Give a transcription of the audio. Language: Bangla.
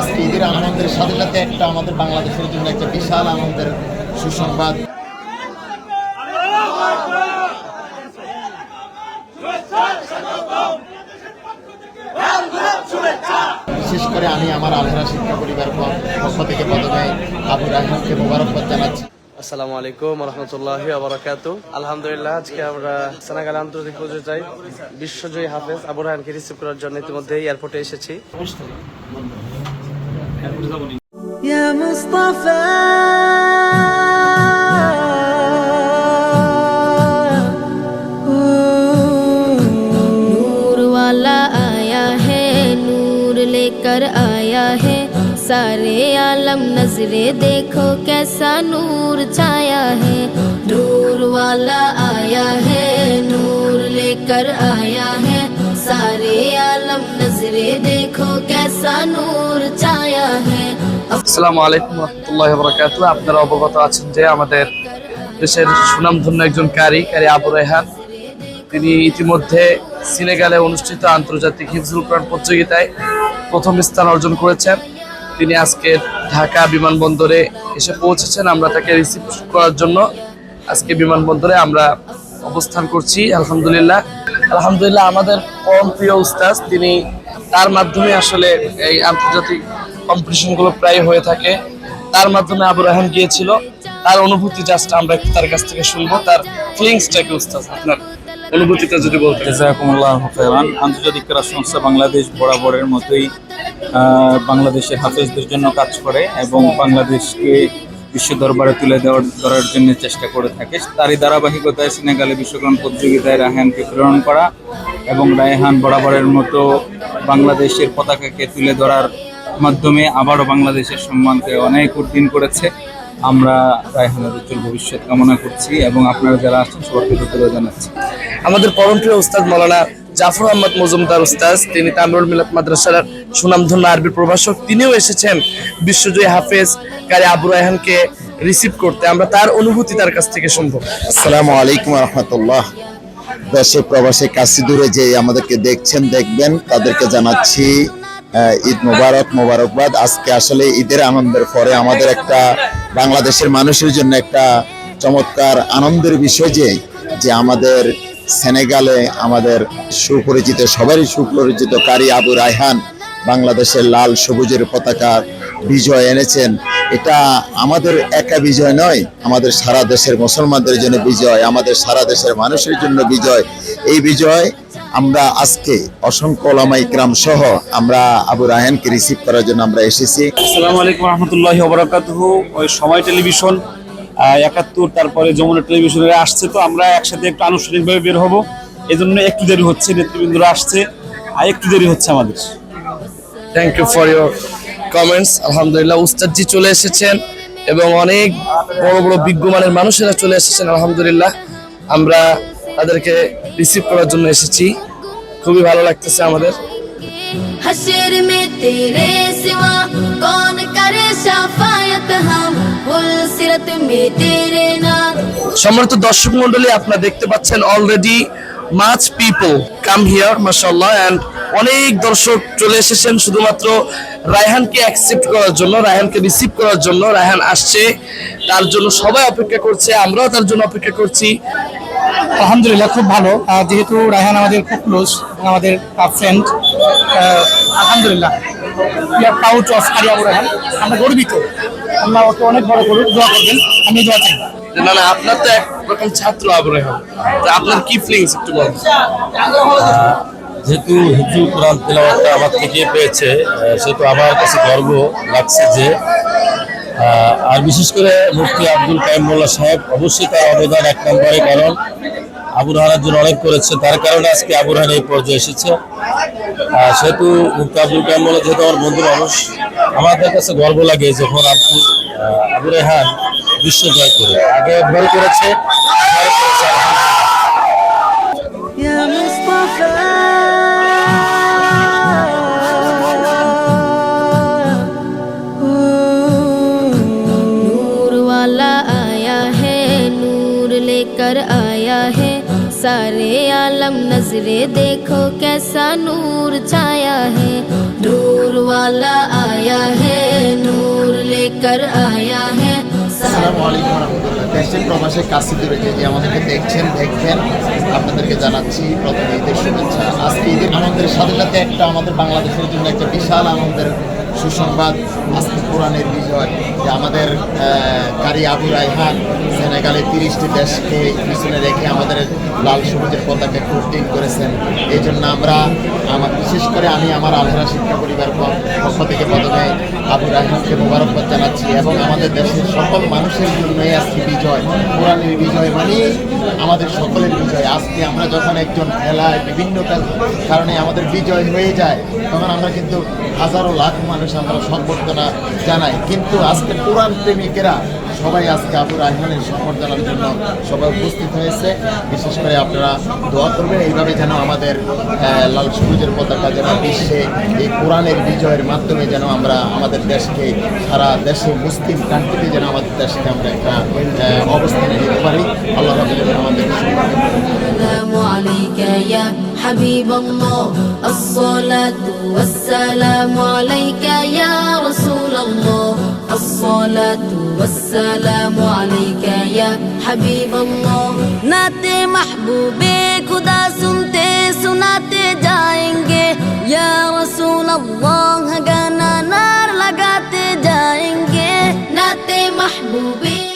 আজকে ঈদের আনন্দের সাথে সাথে একটা আমাদের বাংলাদেশের জন্য একটা বিশাল আনন্দের সুসংবাদ। বিশেষ করে আমি আমার আলহেরা শিক্ষা পরিবার পক্ষ থেকে প্রথমে আবু রাহিমকে মোবারকবাদ জানাচ্ছি। আসসালামু আলাইকুম রহমতুল্লাহ আবরাকাত আলহামদুলিল্লাহ, আজকে আমরা সেনেগাল আন্তর্জাতিক পর্যায়ে বিশ্বজয়ী হাফেজ আবু রাহানকে রিসিভ করার জন্য ইতিমধ্যে এয়ারপোর্টে এসেছি। يا مصطفى नूर वाला आया है नूर लेकर आया है सारे आलम नजरे देखो कैसा नूर छाया है नूर वाला आया है नूर लेकर आया है सारे आलम नजरे देखो कैसा नूर छाया है আসসালামু আলাইকুম রহমতুল্লাহ বরকাত আপনারা অবগত আছেন যে আমাদের দেশের সুনামধন্য একজন কারি কারি আবু রেহান তিনি ইতিমধ্যে সিনেগালে অনুষ্ঠিত আন্তর্জাতিক হিফজুল কোরআন প্রতিযোগিতায় প্রথম স্থান অর্জন করেছেন তিনি আজকে ঢাকা বিমানবন্দরে এসে পৌঁছেছেন আমরা তাকে রিসিভ করার জন্য আজকে বিমানবন্দরে আমরা অবস্থান করছি আলহামদুলিল্লাহ আলহামদুলিল্লাহ আমাদের পরম প্রিয় উস্তাজ তিনি তার মাধ্যমে আসলে এই আন্তর্জাতিক কম্পিটিশনগুলো প্রায় হয়ে থাকে। তার মাধ্যমে আবু রাহান গিয়েছিল। তার অনুভূতি জাস্ট আমরা একটু তার কাছ থেকে শুনব। তার ফিলিংসটা কি উস্তাজ আপনার অনুভূতিটা যদি বলতে জাজাকুমুল্লাহ খায়রান। আন্তর্জাতিক ক্রীড়া সংস্থা বাংলাদেশ বরাবরের মতোই বাংলাদেশের হাফেজদের জন্য কাজ করে এবং বাংলাদেশকে বিশ্ব দরবারে তুলে দেওয়ার, ধরার জন্য চেষ্টা করে থাকে। তারই ধারাবাহিকতায় সিনেগালে বিশ্বগ্রাম প্রতিযোগিতায় রায়হানকে প্রেরণ করা এবং রায়হান বরাবরের মতো বাংলাদেশের পতাকাকে তুলে ধরার মাধ্যমে আবারও বাংলাদেশের সম্মানকে অনেক উদ্দিন করেছে। আমরা রায়হানের উজ্জ্বল ভবিষ্যৎ কামনা করছি এবং আপনারা যারা আসছেন, সবাইকে ধন্যবাদ জানাচ্ছি। আমাদের পরমপ্রিয় উস্তাদ মৌলানা জাফর আহমদ মজুমদার উস্তাদ, তিনি তামিরুল মিলাত মাদ্রাসার সুনামধন্য আরবি প্রভাষক, তিনিও এসেছেন বিশ্বজয়ী হাফেজ কারি আবু রায়হানকে রিসিভ করতে। আমরা তার অনুভূতি তার কাছ থেকে শুনব। আসসালামু আলাইকুম রহমতুল্লাহ। দেশে প্রবাসে কাছে দূরে যে আমাদেরকে দেখছেন, দেখবেন, তাদেরকে জানাচ্ছি ঈদ মোবারক, মোবারকবাদ। আজকে আসলে ঈদের আনন্দের পরে আমাদের একটা বাংলাদেশের মানুষের জন্য একটা চমৎকার আনন্দের বিষয় যে যে আমাদের সেনেগালে আমাদের সুপরিচিত, সবারই সুপরিচিত কারি আবু রায়হান বাংলাদেশের লাল সবুজের পতাকা বিজয় এনেছেন। এটা আমাদের একা বিজয় নয়, আমাদের সারা দেশের মুসলমানদের জন্য বিজয়, আমাদের সারা দেশের মানুষের জন্য বিজয়। এই বিজয় আমরা আজকে অসংখ্য ওলামা ইকরাম সহ আমরা আবু রায়হানকে রিসিভ করার জন্য আমরা এসেছি। আসসালামু আলাইকুম রহমতুল্লাহ সময় টেলিভিশন একাত্তর তারপরে যমুনা টেলিভিশনে আসছে তো আমরা একসাথে একটু আনুষ্ঠানিকভাবে বের হব। এই জন্য একটু দেরি হচ্ছে নেতৃবৃন্দরা আসছে। আর একটু দেরি হচ্ছে আমাদের। Thank you for your comments আলহামদুলিল্লাহ উস্তাদজি চলে এসেছেন এবং অনেক বড় বড় বিজ্ঞমানের মানুষেরা চলে এসেছেন আলহামদুলিল্লাহ। আমরা তাদেরকে রিসিভ করার জন্য এসেছি। খুবই ভালো লাগতেছে আমাদের। হাসির মে তেরে সিওয়া কোন করে শাফায়াত হাম? সম্মানিত দর্শক মন্ডলী আপনারা দেখতে পাচ্ছেন already much people come here মাশাআল্লাহ এন্ড অনেক দর্শক চলে এসেছেন শুধুমাত্র রায়হানকে অ্যাকসেপ্ট করার জন্য, রায়হানকে রিসিভ করার জন্য। রায়হান আসছে, তার জন্য সবাই অপেক্ষা করছে, আমরাও তার জন্য অপেক্ষা করছি। আলহামদুলিল্লাহ, খুব ভালো। যেহেতু রায়হান আমাদের খুব ক্লোজ আমাদের ফ্রেন্ড আলহামদুলিল্লাহ আমরা গর্বিত। আল্লাহ ওকে অনেক বড় করুক দোয়া করবেন। আমি দোয়া চাই। না না আপনার তো একরকম ছাত্র তো আপনার কি ফিলিংস একটু বলুন? যেহেতু হিজুল কোরআন তেলাওয়াতটা আমার থেকে পেয়েছে সেহেতু আমার কাছে গর্ব লাগছে যে আর বিশেষ করে মুফতি আব্দুল কাইম মোল্লা সাহেব অবশ্যই তার অবদান এক নম্বরে কারণ আবু রাহানের জন্য অনেক করেছে তার কারণে আজকে আবু রাহান এই পর্যায়ে এসেছে। সেহেতু মুফতি আব্দুল কাইম মোল্লা যেহেতু আমার বন্ধু মানুষ আমাদের কাছে গর্ব লাগে যখন আব্দু আবু রেহান বিশ্ব জয় করে। আগে একবার করেছে नूर लेकर आया है सारे आलम नजरे देखो कैसा नूर छाया है नूर वाला आया लेकर आया है আসসালামু আলাইকুম রহমতুল্লাহ দেশে প্রবাসে কাছে দূরে যে যে আমাদেরকে দেখছেন দেখবেন আপনাদেরকে জানাচ্ছি প্রথমে ঈদের শুভেচ্ছা আজকে ঈদের আনন্দের সাথে সাথে একটা আমাদের বাংলাদেশের জন্য একটা বিশাল আনন্দের সুসংবাদ আজকে কোরআনের বিজয় যে আমাদের কারি আবু রাইহান সেনেগালে তিরিশটি দেশকে পিছনে রেখে আমাদের লাল সবুজের পতাকা কোটিং করেছেন। এই জন্য আমরা আমার, বিশেষ করে আমি আমার আলহেরা শিক্ষা পরিবার পক্ষ থেকে প্রথমে আবু রাহিমকে মোবারকবাদ জানাচ্ছি এবং আমাদের দেশের সকল মানুষের জন্যই আজকে বিজয়। কোরআনের বিজয় মানে আমাদের সকলের বিজয়। আজকে আমরা যখন একজন খেলায় বিভিন্ন কারণে আমাদের বিজয় হয়ে যায়, তখন আমরা কিন্তু হাজারো লাখ মানুষ মানুষ আমরা সম্বর্ধনা জানাই কিন্তু আজকে কোরআন প্রেমিকেরা সবাই আজকে আবুর রাহমানের সম্বর্ধনার জন্য সবাই উপস্থিত হয়েছে। বিশেষ করে আপনারা দোয়া করবেন। এইভাবে যেন আমাদের লাল সবুজের পতাকা যেন বিশ্বে এই কোরআনের বিজয়ের মাধ্যমে যেন আমরা আমাদের দেশকে, সারা দেশে মুসলিম কান্ট্রিতে যেন আমাদের দেশকে আমরা একটা অবস্থানে নিতে পারি। আল্লাহ আমাদের عليك يا حبيب الله الصلاة والسلام عليك يا رسول الله الصلاة والسلام عليك يا حبيب الله نعت محبوب خدا سنتے سناتے جائیں گے یا رسول اللہ گانا نار لگاتے جائیں گے نعت محبوب